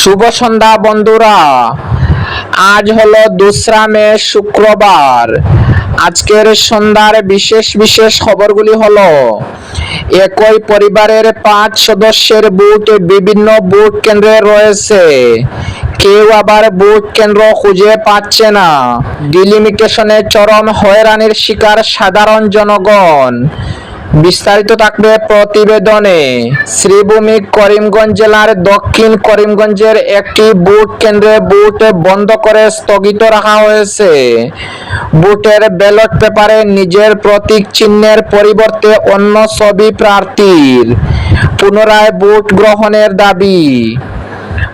শুভ সন্ধ্যা, বন্ধুরা। আজ হলো দোসরা মে, শুক্রবার। আজকের সন্ধ্যার বিশেষ বিশেষ খবরগুলি হলো, একই পরিবারের পাঁচ সদস্যের বুট বিভিন্ন বুট কেন্দ্রে রয়েছে। কেউ আবার বুট কেন্দ্র খুঁজে পাচ্ছে না। ডিলিমিটেশনে চরম হয়রানির শিকার সাধারণ জনগণ। বিস্তারিত থাকবে প্রতিবেদনে। শ্রীভূমি করিমগঞ্জ জেলার দক্ষিণ করিমগঞ্জের একটি বুট কেন্দ্রে বুট বন্ধ করে স্থগিত রাখা হয়েছে। বুটের ব্যালট পেপারে নিজের প্রতীক চিহ্নের পরিবর্তে অন্য ছবি প্রার্থীর পুনরায় বুট গ্রহণের দাবি।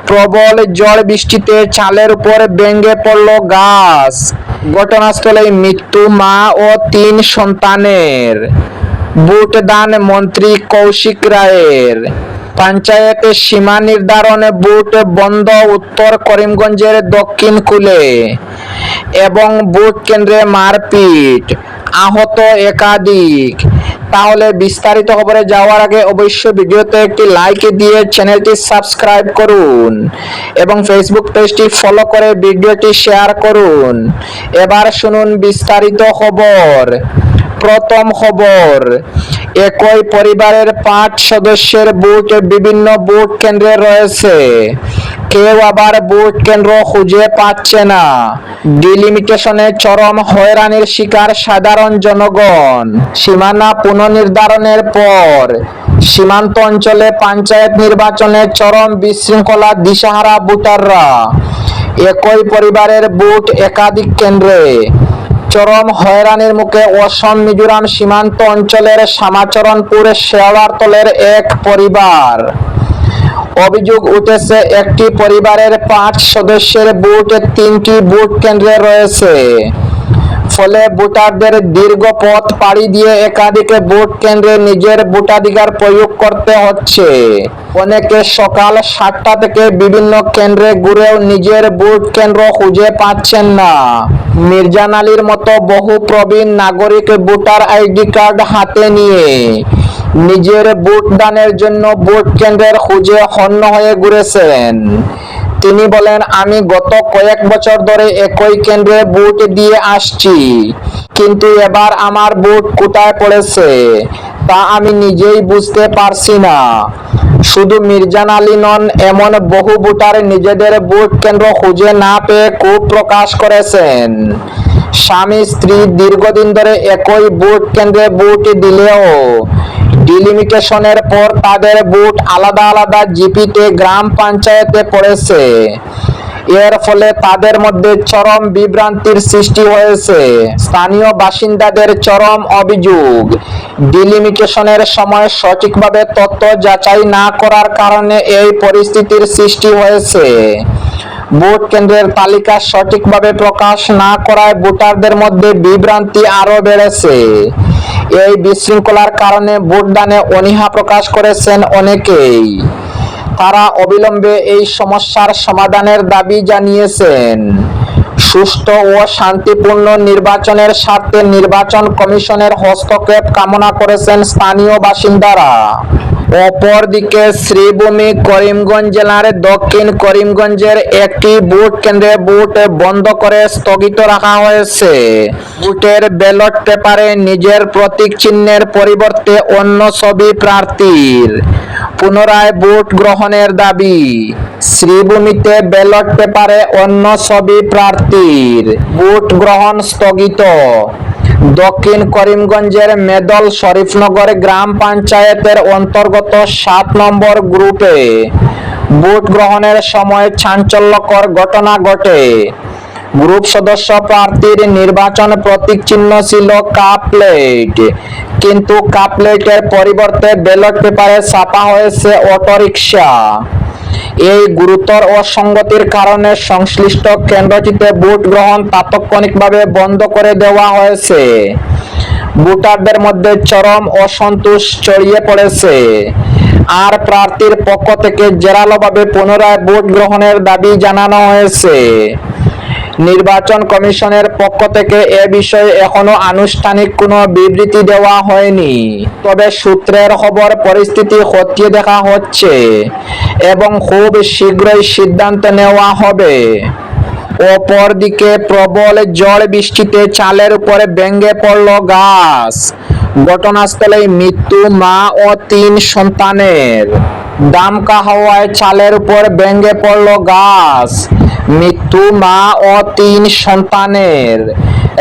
প্রবল ঝড় বৃষ্টিতে চালের উপর ভেঙে পড়ল গাছ। ঘটনাস্থলে মৃত্যু মা ও তিন সন্তানের। বুট দান মন্ত্রী কৌশিক রায়ের। পঞ্চায়েতে সীমা নির্ধারণে বুট বন্ধ উত্তর করিমগঞ্জের দক্ষিণ কুলে এবং বুট কেন্দ্রে মারপিট আহত একাধিক। তাহলে বিস্তারিত খবরে যাওয়ার আগে অবশ্যই ভিডিওতে একটি লাইক দিয়ে চ্যানেলটি সাবস্ক্রাইব করুন এবং ফেসবুক পেজটি ফলো করে ভিডিওটি শেয়ার করুন। এবার শুনুন বিস্তারিত খবর। প্রথম খবর, একই পরিবারের পাঁচ সদস্যের বুট বিভিন্ন বুট কেন্দ্রে রয়েছে। কেউ আবার বুট কেন্দ্র খুঁজে পাচ্ছে না। ডিলিমিটেশনে চরম হয়রানির শিকার সাধারণ জনগণ। সীমানা পুনর্নির্ধারণের পর সীমান্ত অঞ্চলে পঞ্চায়েত নির্বাচনে চরম বিশৃঙ্খলা দিশাহারা ভোটাররা। একই পরিবারের বুট একাধিক কেন্দ্রে চরম হয়রানির মুখে অসম মিজোরাম সীমান্ত অঞ্চলের শ্যামাচরণপুর শেওয়ারতলের এক পরিবার। অভিযোগ উঠেছে, একটি পরিবারের পাঁচ সদস্যের বুট, তিনটি বুট কেন্দ্রে রয়েছে। ফলে ভোটারদের দীর্ঘ পথ পাড়ি দিয়ে একাধিক ভোট কেন্দ্রে নিজের ভোটাধিকার প্রয়োগ করতে হচ্ছে। অনেকে সকাল সাতটা থেকে বিভিন্ন কেন্দ্রে ঘুরেও নিজের ভোট কেন্দ্র খুঁজে পাচ্ছেন না। মির্জান আলীর মতো বহু প্রবীণ নাগরিক ভোটার আইডি কার্ড হাতে নিয়ে নিজের ভোট দানের জন্য ভোট কেন্দ্রের খুঁজে হন্য হয়ে ঘুরেছেন। তিনি বলেন, আমি গত কয়েক বছর ধরে একই কেন্দ্রে বুট দিয়ে আসছি, কিন্তু এবার আমার বুট কোথায় পড়েছে তা আমি নিজেই বুঝতে পারছি না। শুধু মির্জান আলী নন, এমন বহু ভোটার নিজেদের বুট কেন্দ্র খুঁজে না পেয়ে ক্ষোভ প্রকাশ করেছেন। স্বামী স্ত্রী দীর্ঘদিন ধরে একই ভোট কেন্দ্রে ভোট দিলেও ডিলিমিটেশনের পর তাদের বুট আলাদা আলাদা জিপিতে গ্রাম পঞ্চায়েতে পড়েছে। এর ফলে তাদের মধ্যে চরম বিভ্রান্তির সৃষ্টি হয়েছে। স্থানীয় বাসিন্দাদের চরম অভিযোগ, ডিলিমিটেশনের সময় সঠিকভাবে তথ্য যাচাই না করার কারণে এই পরিস্থিতির সৃষ্টি হয়েছে। ভোট কেন্দ্রের তালিকা সঠিকভাবে প্রকাশ না করায় ভোটারদের মধ্যে বিভ্রান্তি আরও বেড়েছে। এই বিশৃঙ্খলার কারণে ভোটদানে অনীহা প্রকাশ করেছেন অনেকেই। তারা অবিলম্বে এই সমস্যার সমাধানের দাবি জানিয়েছেন। সুষ্ঠু ও শান্তিপূর্ণ নির্বাচনের স্বার্থে নির্বাচন কমিশনের হস্তক্ষেপ কামনা করেছেন স্থানীয় বাসিন্দারা। অপরদিকে শ্রীভূমি করিমগঞ্জ জেলার দক্ষিণ করিমগঞ্জের একটি বুট কেন্দ্রে বুট বন্ধ করে স্থগিত রাখা হয়েছে। বুটের ব্যালট পেপারে নিজের প্রতীক চিহ্নের পরিবর্তে অন্য ছবি প্রার্থীর পুনরায় ভোট গ্রহণের দাবি। শ্রীভূমিতে ব্যালট পেপারে অন্য ছবি প্রার্থীর ভোট গ্রহণ স্থগিত। দক্ষিণ করিমগঞ্জের মেদল শরীফনগর গ্রাম পঞ্চায়েতের অন্তর্গত সাত নম্বর গ্রুপে ভোট গ্রহণের সময় চাঞ্চল্যকর ঘটনা ঘটে। গ্রুপ সদস্য প্রার্থীর নির্বাচন প্রতীক চিহ্ন ছিল কাপ প্লেট। কিন্তু কাপ প্লেটের পরিবর্তে ব্যালট পেপারে ছাপা হয়েছে অটোরিকশা। এই গুরুতর অসঙ্গতির কারণে সংশ্লিষ্ট কেন্দ্রটিতে ভোট গ্রহণ তাৎক্ষণিকভাবে বন্ধ করে দেওয়া হয়েছে। ভোটারদের মধ্যে চরম অসন্তোষ ছড়িয়ে পড়েছে। আর প্রার্থীর পক্ষ থেকে জেরালোভাবে পুনরায় ভোট গ্রহণের দাবি জানানো হয়েছে। নির্বাচন কমিশনের পক্ষ থেকে এ বিষয়ে এখনও আনুষ্ঠানিক কোনো বিবৃতি দেওয়া হয়নি। তবে সূত্রের খবর, পরিস্থিতি খতিয়ে দেখা হচ্ছে। এবং খুব শীঘ্রই সিদ্ধান্ত নেওয়া হবে। অপরদিকে প্রবল ঝড় বৃষ্টিতে চালের উপরে ভেঙে পড়ল গাছ। ঘটনাস্থলে মৃত্যু মা ও তিন সন্তানের। দামকা হওয়ায় চালের উপর ভেঙে পড়ল গাছ। মৃত্যু মা ও তিন সন্তানের।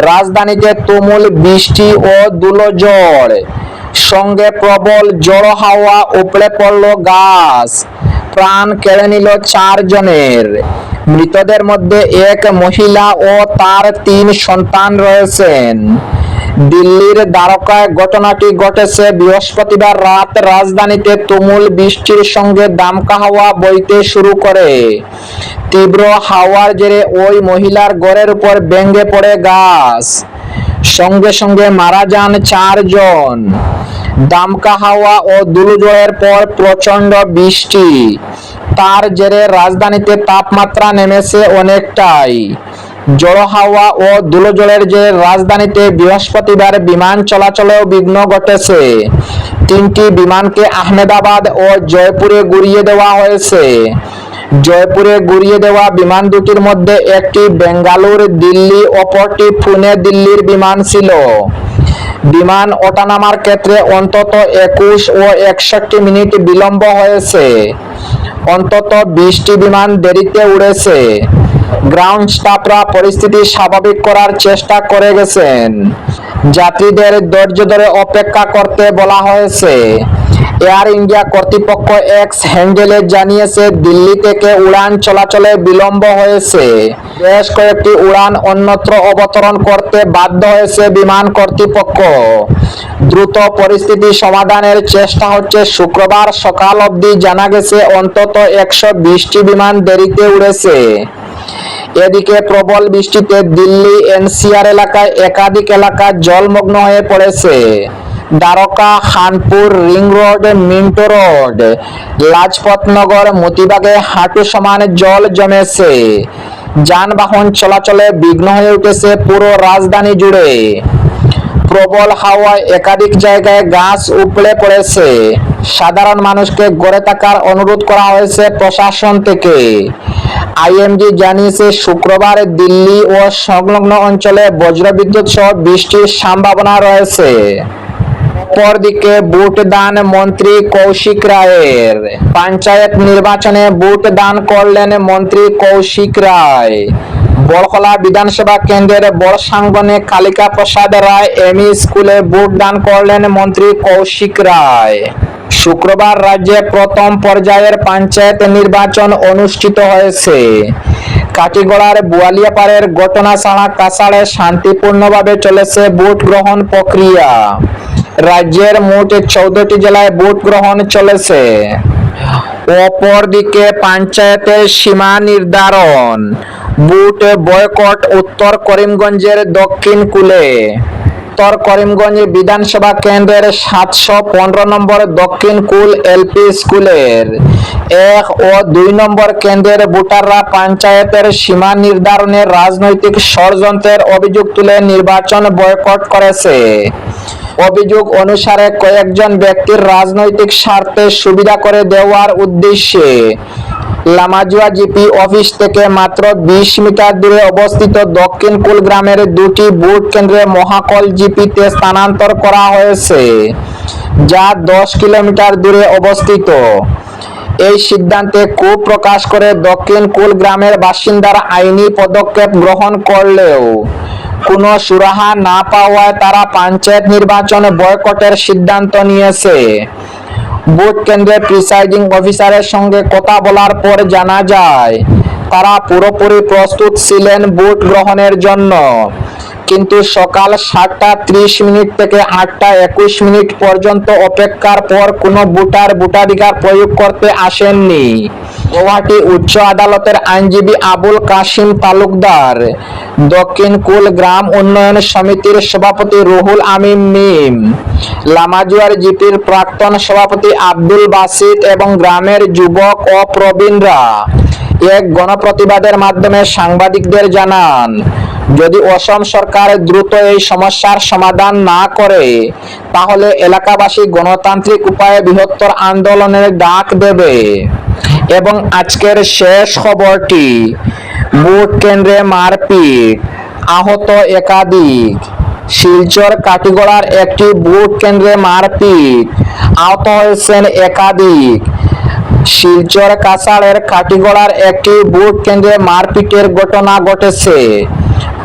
রাজধানীতে তুমুল বৃষ্টি ও দুলঝড় সঙ্গে প্রবল জড়ো হাওয়া উপড়ে পড়ল গাছ। প্রাণ কেড়ে নিল চারজনের। মৃতদের মধ্যে এক মহিলা ও তার তিন সন্তান রয়েছেন। দিল্লির দ্বারকায় ঘটনাটি ঘটেছে বৃহস্পতিবার রাত। রাজধানীতে তুমুল বৃষ্টির সঙ্গে দামকা হাওয়া বইতে শুরু করে। তীব্র হাওয়ার জেরে ওই মহিলার ঘরের উপর ভেঙে পড়ে গাছ। সঙ্গে সঙ্গে মারা যান চারজন। দামকা হাওয়া ও দুলুজয়ের পর প্রচণ্ড বৃষ্টি। তার জেরে রাজধানীতে তাপমাত্রা নেমেছে অনেকটাই। জড়ো হাওয়া ও ধুলোজলের যে রাজধানীতে বৃহস্পতিবার বিমান চলাচলেও বিঘ্ন ঘটেছে। তিনটি বিমানকে আহমেদাবাদ ও জয়পুরে গুড়িয়ে দেওয়া হয়েছে। জয়পুরে গুড়িয়ে দেওয়া বিমান দুটির মধ্যে একটি বেঙ্গালুর, দিল্লি অপরটি পুনে দিল্লির বিমান ছিল। বিমান ওঠানামার ক্ষেত্রে অন্তত একুশ ও একষট্টি মিনিট বিলম্ব হয়েছে। অন্তত বিশটি বিমান দেরিতে উড়েছে। গ্রাউন্ড স্টাফরা পরিস্থিতি স্বাভাবিক করার চেষ্টা করে গেছেন। যাত্রীদের ধৈর্য ধরে অপেক্ষা করতে বলা হয়েছে। এয়ার ইন্ডিয়া কর্তৃপক্ষ এক্স হ্যান্ডেলে জানিয়েছে, দিল্লি থেকে উড়ান চলাচলে বিলম্ব হয়েছে। বেশ কয়েকটি উড়ান অন্যত্র অবতরণ করতে বাধ্য হয়েছে বিমান কর্তৃপক্ষ। দ্রুত পরিস্থিতি সমাধানের চেষ্টা হচ্ছে শুক্রবার সকাল অবধি জানা গেছে, অন্তত একশো বিশটি বিমান দেরিতে উড়েছে। এদিকে প্রবল বৃষ্টিতে দিল্লি এনসিআর এলাকায় একাধিক এলাকা জলমগ্ন হয়ে পড়েছে। Dwarka, Khanpur, ring road, Minto road Lajpat Nagar মতিবাগে হাঁটু সমান জল জমেছে। যানবাহন চলাচলে বিঘ্ন হয়ে উঠেছে পুরো রাজধানী জুড়ে। প্রবল হাওয়ায় একাধিক জায়গায় গাছ উপড়ে পড়েছে। সাধারণ মানুষকে গড়ে থাকার অনুরোধ করা হয়েছে প্রশাসন থেকে। আইএমডি জানিয়েছে, শুক্রবার দিল্লি ও সংলগ্ন অঞ্চলে বজ্রবিদ্যুৎ সহ বৃষ্টির সম্ভাবনা রয়েছে। অপরদিকে ভোট দান মন্ত্রী কৌশিক রায়ের। পঞ্চায়েত নির্বাচনে ভোট দান করলেন মন্ত্রী কৌশিক রায়। বড়খলা বিধানসভা কেন্দ্রের বড়সাঙ্গনে কালিকা প্রসাদ রায় এমই স্কুলে ভোট দান করলেন মন্ত্রী কৌশিক রায়। শুক্রবার রাজ্যে প্রথম পর্যায়ের পঞ্চায়েত নির্বাচন অনুষ্ঠিত হয়েছে। কাটিগড়ার বুয়ালিয়াপাড়ের ঘটনা ছাড়া কাছাড়ে শান্তিপূর্ণভাবে চলেছে ভোট গ্রহণ প্রক্রিয়া। রাজ্যের মোট চৌদ্দটি জেলায় ভোট গ্রহণ চলেছে। অপরদিকে পঞ্চায়েতের সীমা নির্ধারণ বুট বয়কট উত্তর করিমগঞ্জের দক্ষিণ কুলে। উত্তর করিমগঞ্জ বিধানসভা কেন্দ্রের সাতশো পনেরো নম্বর দক্ষিণ কুল এলপি স্কুলের এক ও দুই নম্বর কেন্দ্রের ভোটাররা পঞ্চায়েতের সীমা নির্ধারণে রাজনৈতিক ষড়যন্ত্রের অভিযোগ তুলে নির্বাচন বয়কট করেছে। অভিযোগ অনুসারে কয়েকজন ব্যক্তির রাজনৈতিক স্বার্থে সুবিধা করে দেওয়ার উদ্দেশ্যে লামাজুয়া জিপি অফিস থেকে মাত্র বিশ মিটার দূরে অবস্থিত দক্ষিণ কুল গ্রামের দুটি ভোট কেন্দ্রে মহাকল জিপিতে স্থানান্তর করা হয়েছে, যা দশ কিলোমিটার দূরে অবস্থিত। এই সিদ্ধান্তে ক্ষোভ প্রকাশ করে দক্ষিণ কুল গ্রামের বাসিন্দারা আইনি পদক্ষেপ গ্রহণ করলেও কোনো সুরাহা না পাওয়ায় তারা পঞ্চায়েত নির্বাচন বয়কটের সিদ্ধান্ত নিয়েছে। ভোট কেন্দ্রের প্রিসাইডিং অফিসারের সঙ্গে কথা বলার পর জানা যায়, তারা পুরোপুরি প্রস্তুত ছিলেন ভোট গ্রহণের জন্য। কিন্তু সকাল সাতটা ত্রিশ মিনিট থেকে আটটা একুশ মিনিট পর্যন্ত অপেক্ষার পর কোনো ভোটার ভোটাধিকার প্রয়োগ করতে আসেননি। গুয়াহাটি উচ্চ আদালতের আইনজীবী আবুল কাশিম তালুকদার। দক্ষিণ কুল গ্রাম উন্নয়ন সমিতির সভাপতি রুহুল আমিন মিম। লামাজুয়ার জিপির প্রাক্তন সভাপতি আব্দুল বাসিত এবং গ্রামের যুবক ও প্রবীণরা। এক গণপ্রতিবাদের মাধ্যমে সাংবাদিকদের জানান, যদি অসম সরকার দ্রুত এই সমস্যার সমাধান না করে, তাহলে এলাকাবাসী গণতান্ত্রিক উপায়ে বৃহত্তর আন্দোলনের ডাক দেবে। এবং আজকের শেষ খবরটি, ভোট কেন্দ্রে মারপিট, আহত একাধিক, শিলচর কাটিগড়ার একটি ভোট কেন্দ্রে মারপিট আহত হয়েছেন একাধিক শিলচর কাছাড়ের কাটিগড়ার একটি ভোট কেন্দ্রে মারপিটের ঘটনা ঘটেছে।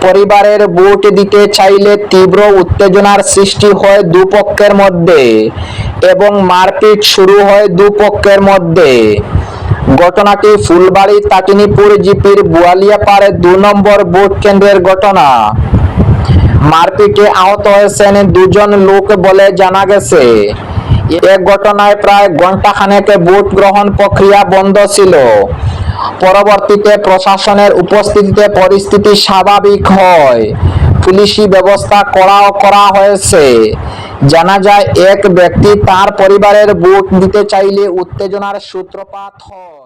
পরিবারের ভোট দিতে চাইলে তীব্র উত্তেজনার সৃষ্টি হয় দুপক্ষের মধ্যে এবং মারপিট শুরু হয় দুপক্ষের মধ্যে। ঘটনাটি ফুলবাড়ি তাকিনীপুর জিপির বুয়ালিয়াপাড়ে দু নম্বর ভোট কেন্দ্রের ঘটনা। মারপিটে আহত হয়েছেন দুজন লোক বলে জানা গেছে। এ ঘটনায় প্রায় ঘণ্টা খানেকে ভোট গ্রহণ প্রক্রিয়া বন্ধ ছিল। পরবর্তীতে প্রশাসনের উপস্থিতিতে পরিস্থিতি স্বাভাবিক হয়। পুলিশি ব্যবস্থা করাও করা হয়েছে। জানা যায়, এক ব্যক্তি তার পরিবারের ভোট দিতে চাইলে উত্তেজনার সূত্রপাত হয়।